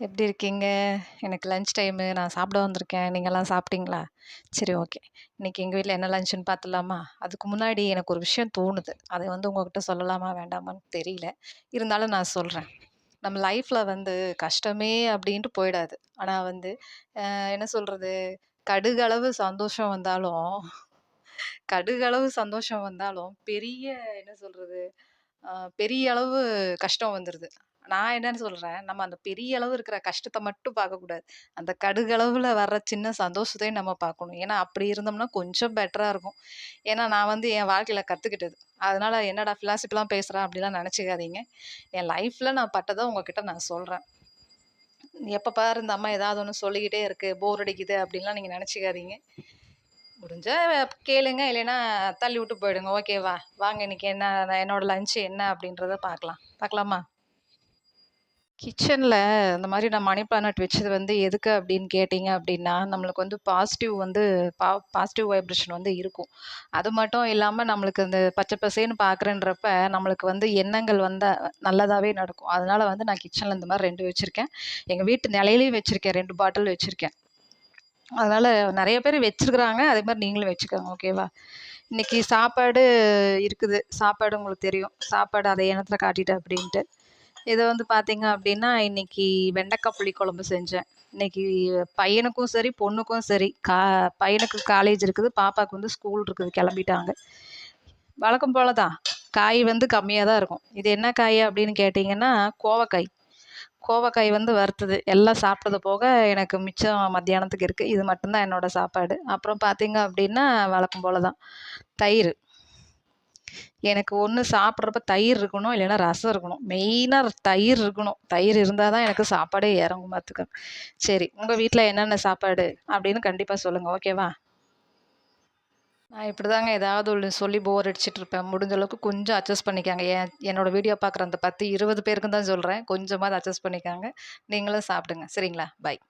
எப்படி இருக்கீங்க? எனக்கு லன்ச் டைமு. நான் சாப்பிட வந்திருக்கேன். நீங்கள்லாம் சாப்பிட்டீங்களா? சரி ஓகே. இன்றைக்கி எங்கள் வீட்டில் என்ன லஞ்சுன்னு பார்த்துடலாமா? அதுக்கு முன்னாடி எனக்கு ஒரு விஷயம் தோணுது. அதை வந்து உங்ககிட்ட சொல்லலாமா? வேண்டாமான்னு தெரியல. இருந்தாலும் நான் சொல்கிறேன் நம்ம லைஃப்பில் வந்து கஷ்டமே அப்படின்ட்டு போயிடாது. ஆனால் வந்து என்ன சொல்கிறது கடுகளவு சந்தோஷம் வந்தாலும் கடுகளவு சந்தோஷம் வந்தாலும், பெரிய என்ன சொல்கிறது பெரிய அளவு கஷ்டம் வந்துடுது நான் என்னன்னு சொல்றேன், நம்ம அந்த பெரிய அளவு இருக்கிற கஷ்டத்தை மட்டும் பார்க்கக்கூடாது. அந்த கடுகளவுல வர்ற சின்ன சந்தோஷத்தையும் நம்ம பார்க்கணும். ஏன்னா, அப்படி இருந்தோம்னா கொஞ்சம் பெட்டரா இருக்கும். ஏன்னா, நான் வந்து என் வாழ்க்கையில கத்துக்கிட்டது. அதனால என்னடா ஃபிலாசபிலாம் பேசுறேன் அப்படிலாம் நினச்சிக்காதீங்க என் லைஃப்ல நான் பட்டதை உங்ககிட்ட நான் சொல்றேன். எப்போ பாரு இந்த அம்மா ஏதாவது ஒன்று சொல்லிக்கிட்டே இருக்கு, போர் அடிக்குது அப்படின்லாம் நீங்கள் நினச்சிக்காதீங்க முடிஞ்சா கேளுங்க, இல்லைன்னா தள்ளி விட்டு போயிடுங்க. ஓகேவா? வாங்க இன்னைக்கு என்ன என்னோட லஞ்ச் என்ன அப்படின்றத பார்க்கலாம். பார்க்கலாமா? கிச்சனில் இந்த மாதிரி நான் மணி பிளானட் வச்சது வந்து எதுக்கு அப்படின்னு கேட்டிங்க அப்படின்னா, நம்மளுக்கு வந்து பாசிட்டிவ் வந்து பா பாசிட்டிவ் வைப்ரேஷன் வந்து இருக்கும். அது மட்டும் இல்லாமல் நம்மளுக்கு இந்த பச்சை பசேன்னு பார்க்குறேன்றப்ப, நம்மளுக்கு வந்து எண்ணங்கள் வந்தால் நல்லதாகவே நடக்கும். அதனால் வந்து நான் கிச்சனில் இந்த மாதிரி ரெண்டு வச்சுருக்கேன் எங்கள் வீட்டு நிலையிலையும் வச்சுருக்கேன் ரெண்டு பாட்டில் வச்சுருக்கேன் அதனால் நிறைய பேர் வச்சுருக்குறாங்க அதே மாதிரி நீங்களும் வச்சுக்கோங்க. ஓகேவா? இன்றைக்கி சாப்பாடு இருக்குது. சாப்பாடு உங்களுக்கு தெரியும். சாப்பாடு அதை இனத்தில் காட்டிட்டு அப்படின்ட்டு. இதை வந்து பார்த்தீங்க அப்படின்னா, இன்னைக்கு வெண்டைக்காய் புளிக்குழம்பு செஞ்சேன். இன்னைக்கு பையனுக்கும் சரி, பொண்ணுக்கும் சரி, கா பையனுக்கு காலேஜ் இருக்குது. பாப்பாவுக்கு வந்து ஸ்கூல் இருக்குது. கிளம்பிட்டாங்க வழக்கம் போல தான். காய் வந்து கம்மியாக தான் இருக்கும். இது என்ன காய் அப்படின்னு கேட்டிங்கன்னா கோவக்காய். கோவக்காய் வந்து வறுத்தது. எல்லாம் சாப்பிட்டது போக எனக்கு மிச்சம் மத்தியானத்துக்கு இருக்குது இது மட்டும்தான் என்னோடய சாப்பாடு. அப்புறம் பார்த்தீங்க அப்படின்னா, வழக்கம் போல தான். தயிர் எனக்கு ஒன்று சாப்பிட்றப்ப தயிர் இருக்கணும், இல்லைன்னா ரசம் இருக்கணும். மெயினாக தயிர் இருக்கணும். தயிர் இருந்தால் தான் எனக்கு சாப்பாடே இறங்கும் பார்த்துக்கோங்க. சரி, உங்கள் வீட்டில் என்னென்ன சாப்பாடு அப்படின்னு கண்டிப்பாக சொல்லுங்கள் ஓகேவா? நான் இப்படி தாங்க ஏதாவது ஒன்று சொல்லி போர் அடிச்சுட்டு இருப்பேன். முடிஞ்ச அளவுக்கு கொஞ்சம் அட்ஜஸ்ட் பண்ணிக்காங்க என் என்னோடய வீடியோ பார்க்குற அந்த 10, 20 பேருக்கும் தான் சொல்கிறேன் கொஞ்சமாவது அட்ஜஸ்ட் பண்ணிக்காங்க நீங்களும் சாப்பிடுங்க. சரிங்களா? பாய்.